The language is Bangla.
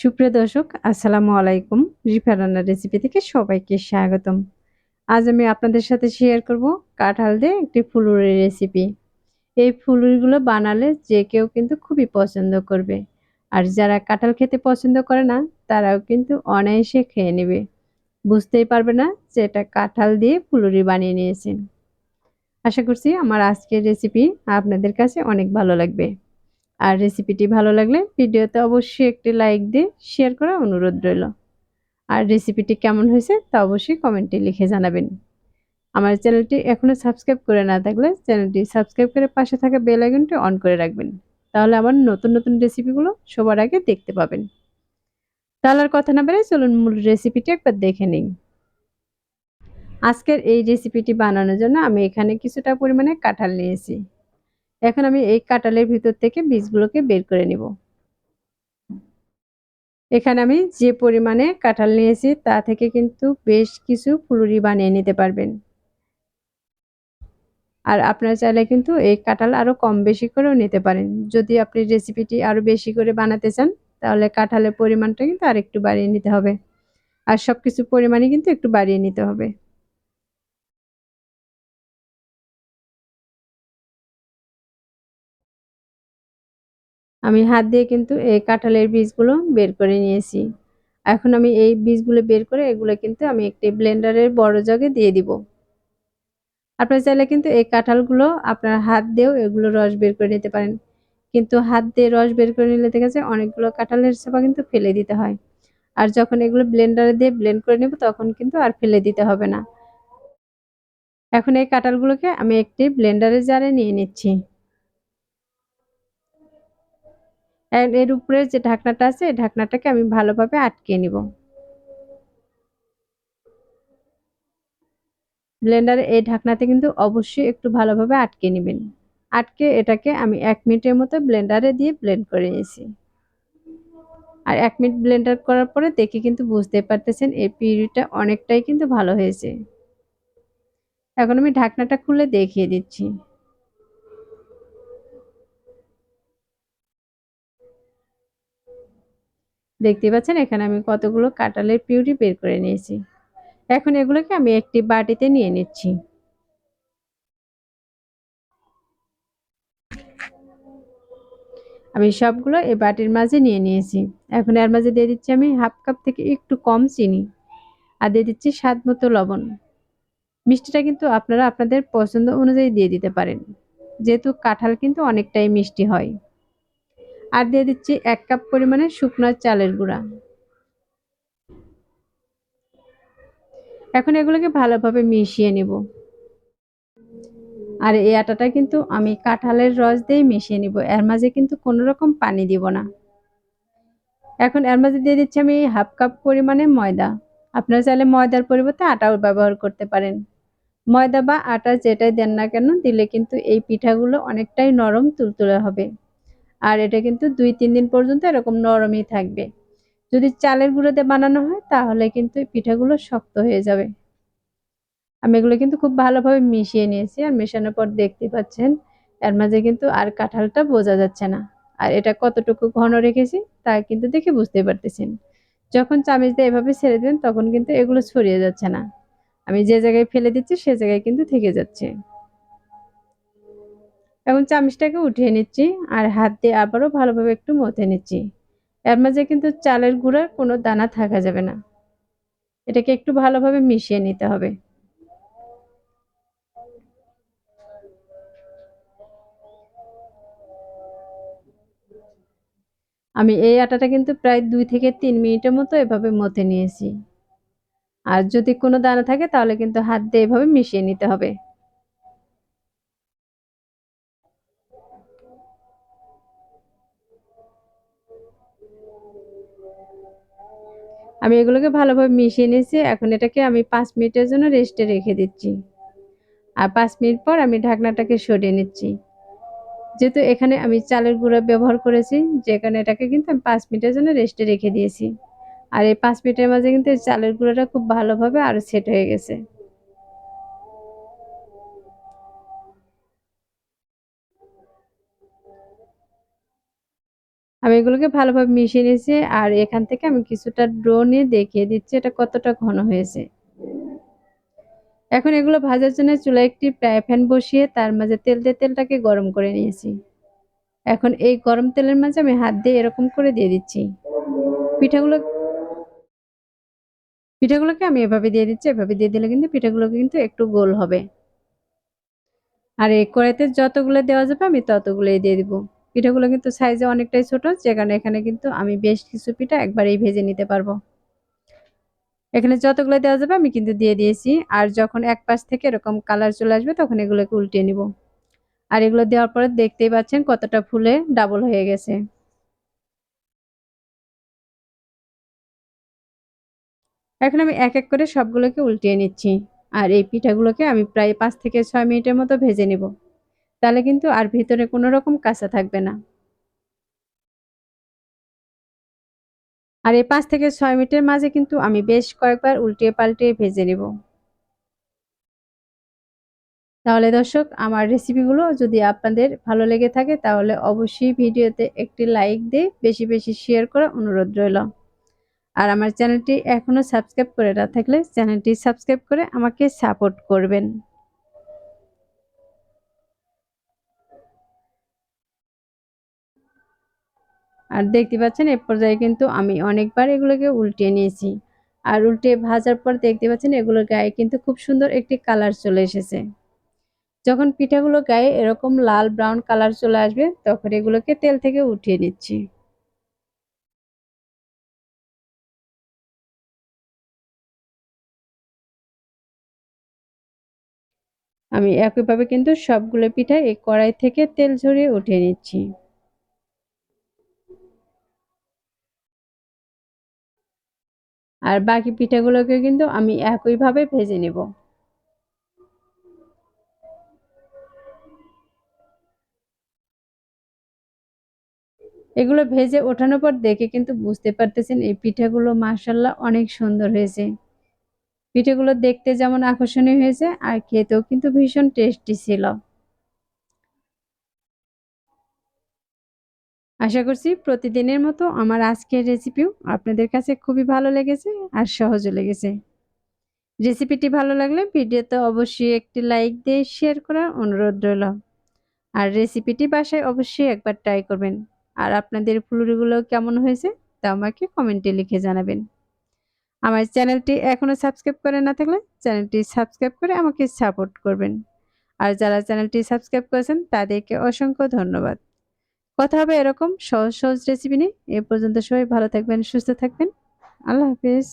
সুপ্রিয় দর্শক, আসসালামু আলাইকুম। রিফা রান্নার রেসিপি থেকে সবাইকে স্বাগতম। আজ আমি আপনাদের সাথে শেয়ার করব কাঁঠাল দিয়ে একটি ফুলুরির রেসিপি এই ফুলুরিগুলো বানালে যে কেউ কিন্তু খুবই পছন্দ করবে। আর যারা কাঁঠাল খেতে পছন্দ করে না, তারাও কিন্তু অনায়াসে খেয়ে নেবে। বুঝতেই পারবে না যে এটা কাঁঠাল দিয়ে ফুলুরি বানিয়ে নিয়েছেন। আশা করছি আমার আজকের রেসিপি আপনাদের কাছে অনেক ভালো লাগবে। আর রেসিপিটি ভালো লাগলে ভিডিওতে অবশ্যই একটি লাইক দিয়ে শেয়ার করার অনুরোধ রইল। আর রেসিপিটি কেমন হয়েছে তা অবশ্যই কমেন্টে লিখে জানাবেন। আমার চ্যানেলটি এখনও সাবস্ক্রাইব করে না থাকলে চ্যানেলটি সাবস্ক্রাইব করে পাশে থাকা বেল আইকনটি অন করে রাখবেন। তাহলে আমার নতুন নতুন রেসিপিগুলো সবার আগে দেখতে পাবেন। তাহলে আর কথা না বেড়ে চলুন মূল রেসিপিটি একবার দেখে নিই। আজকের এই রেসিপিটি বানানোর জন্য আমি এখানে কিছুটা পরিমাণে কাঁঠাল নিয়েছি। এখন আমি এই কাঁঠালের ভিতর থেকে বীজগুলোকে বের করে নিব। এখানে আমি যে পরিমাণে কাঁঠাল নিয়েছি তা থেকে কিন্তু বেশ কিছু ফুলুরি বানিয়ে নিতে পারবেন। আর আপনারা চাইলে কিন্তু এই কাঁঠাল আরও কম বেশি করেও নিতে পারেন। যদি আপনি রেসিপিটি আরও বেশি করে বানাতে চান, তাহলে কাঁঠালের পরিমাণটা কিন্তু আর একটু বাড়িয়ে নিতে হবে। আর সব কিছু পরিমাণই কিন্তু একটু বাড়িয়ে নিতে হবে। আমি হাত দিয়ে কিন্তু এই কাঁঠালের বীজগুলো বের করে নিয়েছি। এখন আমি এই বীজগুলো বের করে এগুলো কিন্তু আমি একটি ব্লেন্ডারের বড় জগে দিয়ে দিব। আপনার চাইলে কিন্তু এই কাঁঠালগুলো আপনার হাত দিয়েও এগুলো রস বের করে নিতে পারেন। কিন্তু হাত দিয়ে রস বের করে নিলে দেখা যায় অনেকগুলো কাঁঠালের চাপা কিন্তু ফেলে দিতে হয়। আর যখন এগুলো ব্লেন্ডারে দিয়ে ব্লেন্ড করে নেব তখন কিন্তু আর ফেলে দিতে হবে না। এখন এই কাঁঠালগুলোকে আমি একটি ব্লেন্ডারের জারে নিয়ে নিচ্ছি। এর উপরে যে ঢাকনাটা আছে, এই ঢাকনাটাকে আমি ভালোভাবে আটকে নিব। ব্লেন্ডারে এই ঢাকনাতে কিন্তু অবশ্যই একটু ভালোভাবে আটকে নেবেন। আটকে এটাকে আমি এক মিনিটের মতো ব্লেন্ডারে দিয়ে ব্লেন্ড করে নিয়েছি। আর এক মিনিট ব্লেন্ডার করার পরে দেখে কিন্তু বুঝতে পারতেছেন এই পিউরিটা অনেকটাই কিন্তু ভালো হয়েছে। এখন আমি ঢাকনাটা খুলে দেখিয়ে দিচ্ছি। দেখতে পাচ্ছেন, এখানে আমি কতগুলো কাঁঠালের পিউরি বের করে নিয়েছি। এখন এগুলোকে আমি একটি বাটিতে নিয়ে নিচ্ছি। আমি সবগুলো এই বাটির মাঝে নিয়ে নিয়েছি। এখন এর মাঝে দিয়ে দিচ্ছি আমি হাফ কাপ থেকে একটু কম চিনি আর দিয়ে দিচ্ছি স্বাদ মতো লবণ। মিষ্টিটা কিন্তু আপনারা আপনাদের পছন্দ অনুযায়ী দিয়ে দিতে পারেন। যেহেতু কাঁঠাল কিন্তু অনেকটাই মিষ্টি হয়। আর দিয়ে দিচ্ছি এক কাপ পরিমাণে শুকনো চালের গুঁড়া। এখন এগুলোকে ভালোভাবে মিশিয়ে নিব। আর এই আটাটা কিন্তু আমি কাঁঠালের রস দিয়ে মিশিয়ে নিব। এর মাঝে কিন্তু কোনো রকম পানি দিব না। এখন এর মাঝে দিয়ে দিচ্ছি আমি হাফ কাপ পরিমাণে ময়দা। আপনারা চাইলে ময়দার পরিবর্তে আটাও ব্যবহার করতে পারেন। ময়দা বা আটা যেটাই দেন না কেন, দিলে কিন্তু এই পিঠাগুলো অনেকটাই নরম তুলতুলে হবে। আর এটা কিন্তু দুই, তিন দিন পর্যন্ত এরকম নরমই থাকবে। যদি চালের গুঁড়োতে বানানো হয়, তাহলে কিন্তু পিঠাগুলো শক্ত হয়ে যাবে। আমি এগুলো কিন্তু খুব ভালোভাবে মিশিয়ে নিয়েছি আর মেশানোর পর দেখতে পাচ্ছেন, এর মাঝে কিন্তু আর কাঁঠালটা বোঝা যাচ্ছে না। আর এটা কতটুকু ঘন রেখেছি, তা কিন্তু দেখে বুঝতে পারতেছেন। যখন চামিচ দিয়ে এভাবে ছেড়ে দেবেন, তখন কিন্তু এগুলো ছড়িয়ে যাচ্ছে না। আমি যে জায়গায় ফেলে দিচ্ছি, সে জায়গায় কিন্তু থেকে যাচ্ছে। এখন চামচটাকে উঠিয়ে নিচ্ছি আর হাত দিয়ে আবারও ভালোভাবে একটু মথে নিচ্ছি। এর মাঝে কিন্তু চালের গুঁড়ার কোনো দানা থাকা যাবে না। এটাকে একটু ভালোভাবে মিশিয়ে নিতে হবে। আমি এই আটাটা কিন্তু প্রায় দুই থেকে তিন মিনিটের মতো এভাবে মথে নিয়েছি। আর যদি কোনো দানা থাকে তাহলে কিন্তু হাত দিয়ে এভাবে মিশিয়ে নিতে হবে। আমি এগুলোকে ভালোভাবে মিশিয়ে নিয়েছি। এখন এটাকে আমি পাঁচ মিনিটের জন্য রেস্টে রেখে দিচ্ছি। আর পাঁচ মিনিট পর আমি ঢাকনাটাকে সরিয়ে নিচ্ছি। যেহেতু এখানে আমি চালের গুঁড়া ব্যবহার করেছি, যে কারণে এটাকে কিন্তু আমি পাঁচ মিনিটের জন্য রেস্টে রেখে দিয়েছি। আর এই পাঁচ মিনিটের মাঝে কিন্তু চালের গুঁড়োটা খুব ভালোভাবে আরও সেট হয়ে গেছে। আমি এগুলোকে ভালোভাবে মিশিয়ে নিয়েছি আর এখান থেকে আমি কিছুটা ড্রো নিয়ে দেখিয়ে দিচ্ছি এটা কতটা ঘন হয়েছে। এখন এগুলো ভাজার জন্য চুলায় একটি ফ্রাই প্যান বসিয়ে তার মাঝে তেল দিয়ে তেলটাকে গরম করে নিয়েছি। এখন এই গরম তেলের মাঝে আমি হাত দিয়ে এরকম করে দিয়ে দিচ্ছি। পিঠাগুলো পিঠাগুলোকে আমি এভাবে দিয়ে দিচ্ছি, এভাবে দিয়ে দিলে কিন্তু পিঠাগুলো কিন্তু একটু গোল হবে। আর এই কড়াইতে যতগুলো দেওয়া যাবে আমি ততগুলোই দিয়ে দিব। পিঠাগুলো কিন্তু সাইজে অনেকটাই ছোট, যে কারণে এখানে কিন্তু আমি বেশ কিছু পিঠা একবারেই ভেজে নিতে পারব। এখানে যতগুলো দেওয়া যাবে আমি কিন্তু দিয়ে দিয়েছি, আর যখন এক পাশ থেকে এরকম কালার চলে আসবে তখন এগুলোকে উল্টিয়ে নিব। আর এগুলো দেওয়ার পরে দেখতেই পাচ্ছেন কতটা ফুলে ডাবল হয়ে গেছে। এখন আমি এক এক করে সবগুলোকে উল্টিয়ে নিচ্ছি, আর এই পিঠাগুলোকে আমি প্রায় পাঁচ থেকে ছয় মিনিটের মতো ভেজে নিব। তাহলে কিন্তু আর ভিতরে কোনো রকম কাঁচা থাকবে না। আর এই পাঁচ থেকে ছয় মিনিটের মাঝে কিন্তু আমি বেশ কয়েকবার উল্টিয়ে পাল্টিয়ে ভেজে নেব। তাহলে দর্শক, আমার রেসিপিগুলো যদি আপনাদের ভালো লেগে থাকে, তাহলে অবশ্যই ভিডিওতে একটি লাইক দিয়ে বেশি বেশি শেয়ার করা অনুরোধ রইল। আর আমার চ্যানেলটি এখনও সাবস্ক্রাইব করে না থাকলে চ্যানেলটি সাবস্ক্রাইব করে আমাকে সাপোর্ট করবেন। আর দেখতে পাচ্ছেন, এ পর্যায়ে কিন্তু আমি অনেকবার এগুলোকে উল্টিয়ে নিয়েছি। আর উল্টে ভাজার পর দেখতে পাচ্ছেন, এগুলোর গায়ে কিন্তু খুব সুন্দর একটি কালার চলে এসেছে। যখন পিঠাগুলো গায়ে এরকম লাল ব্রাউন কালার চলে আসবে, তখন এগুলোকে তেল থেকে উঠিয়ে নিচ্ছি। আমি একইভাবে কিন্তু সবগুলো পিঠা এই কড়াই থেকে তেল ঝরিয়ে উঠিয়ে নিচ্ছি। আর বাকি পিঠাগুলোকে কিন্তু আমি একইভাবে ভেজে নেব। এগুলো ভেজে ওঠানোর পর দেখে কিন্তু বুঝতে পারতেছেন এই পিঠাগুলো মাসাল্লাহ অনেক সুন্দর হয়েছে। পিঠেগুলো দেখতে যেমন আকর্ষণীয় হয়েছে আর খেতেও কিন্তু ভীষণ টেস্টি ছিল। আশা করছি প্রতিদিনের মতো আমার আজকের রেসিপিও আপনাদের কাছে খুবই ভালো লেগেছে আর সহজও লেগেছে। রেসিপিটি ভালো লাগলে ভিডিওতে অবশ্যই একটি লাইক দিয়ে শেয়ার করার অনুরোধ রইল। আর রেসিপিটি বাসায় অবশ্যই একবার ট্রাই করবেন। আর আপনাদের ফুলুরিগুলো কেমন হয়েছে তা আমাকে কমেন্টে লিখে জানাবেন। আমার চ্যানেলটি এখনও সাবস্ক্রাইব করে না থাকলে চ্যানেলটি সাবস্ক্রাইব করে আমাকে সাপোর্ট করবেন। আর যারা চ্যানেলটি সাবস্ক্রাইব করেছেন তাদেরকে অসংখ্য ধন্যবাদ। কথা হবে এরকম সহজ সহজ রেসিপি নিয়ে। এ পর্যন্ত সবাই ভালো থাকবেন, সুস্থ থাকবেন। আল্লাহ হাফিজ।